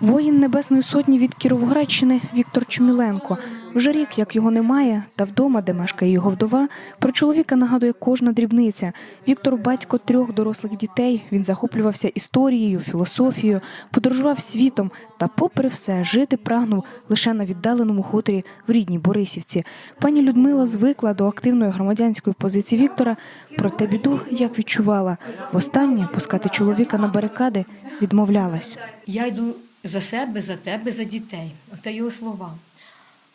Воїн Небесної Сотні від Кіровоградщини Віктор Чміленко. Вже рік, як його немає, та вдома, де мешкає його вдова, про чоловіка нагадує кожна дрібниця. Віктор батько трьох дорослих дітей. Він захоплювався історією, філософією, подорожував світом та, попри все, жити прагнув лише на віддаленому хуторі в рідній Борисівці. Пані Людмила звикла до активної громадянської позиції Віктора, проте біду як відчувала. Востаннє пускати чоловіка на барикади відмовлялась. Я йду за себе, за тебе, за дітей. Оце його слова.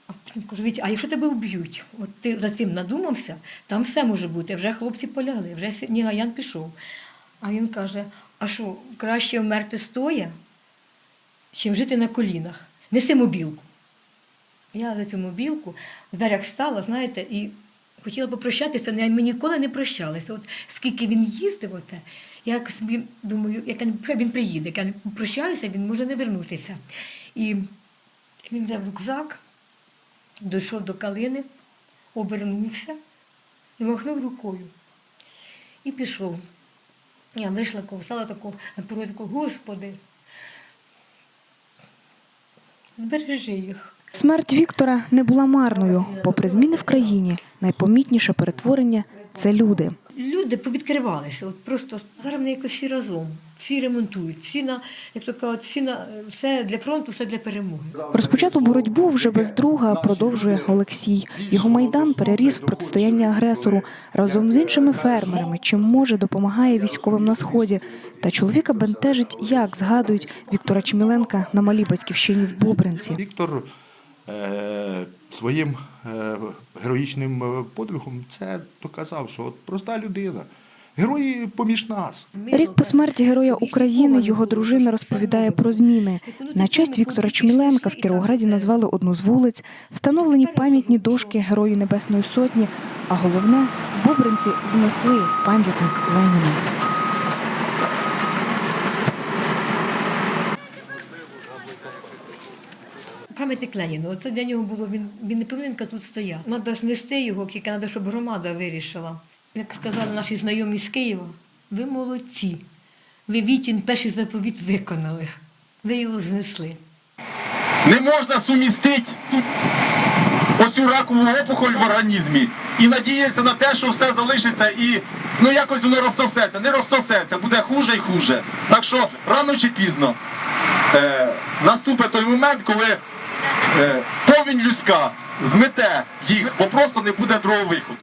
А потім кажу, а якщо тебе вб'ють, от ти за цим надумався, там все може бути. Вже хлопці полягли, вже Нігаян пішов. А він каже: а що, краще вмерти стоя, чим жити на колінах. Неси мобілку. Я за цю мобілку в дверях стала, знаєте, і хотіла попрощатися, але ми ніколи не прощалися. От скільки він їздив, оце, я собі думаю, як він приїде, як я прощаюся, він може не вернутися. І він взяв рюкзак, дійшов до калини, обернувся махнув рукою. І пішов. Я вийшла, ковсала таку кажу, Господи, збережи їх. Смерть Віктора не була марною. Попри зміни в країні, найпомітніше перетворення це люди. Люди повідкривалися, от просто зараз вони якось всі разом, всі ремонтують, всі на, як то кажуть, всі на все для фронту, все для перемоги. Розпочату боротьбу вже без друга продовжує Олексій. Його майдан переріс в протистояння агресору разом з іншими фермерами. Чим може допомагає військовим на сході. Та чоловіка бентежить, як згадують Віктора Чміленка на малій батьківщині в Бобринці. Віктор е, своїм е, героїчним е, подвигом це доказав, що от проста людина. Герої поміж нас. Рік по смерті героя України його дружина розповідає про зміни. На честь Віктора Чміленка в Кіровограді назвали одну з вулиць, встановлені пам'ятні дошки Герою Небесної Сотні. А головне, Бобринці знесли пам'ятник Леніну. Пам'ятник Леніну, оце для нього було, він, він не повинен тут стояти. Треба знести його, тільки треба, щоб громада вирішила. Як сказали наші знайомі з Києва, ви молодці. Ви Вітін перший заповіт виконали. Ви його знесли. Не можна сумістити оцю ракову опухоль в організмі і надіятися на те, що все залишиться і ну якось воно розсосеться. Не розсосеться, буде хуже і хуже. Так що рано чи пізно е, наступить той момент, коли повінь людська змете їх, бо просто не буде другого виходу.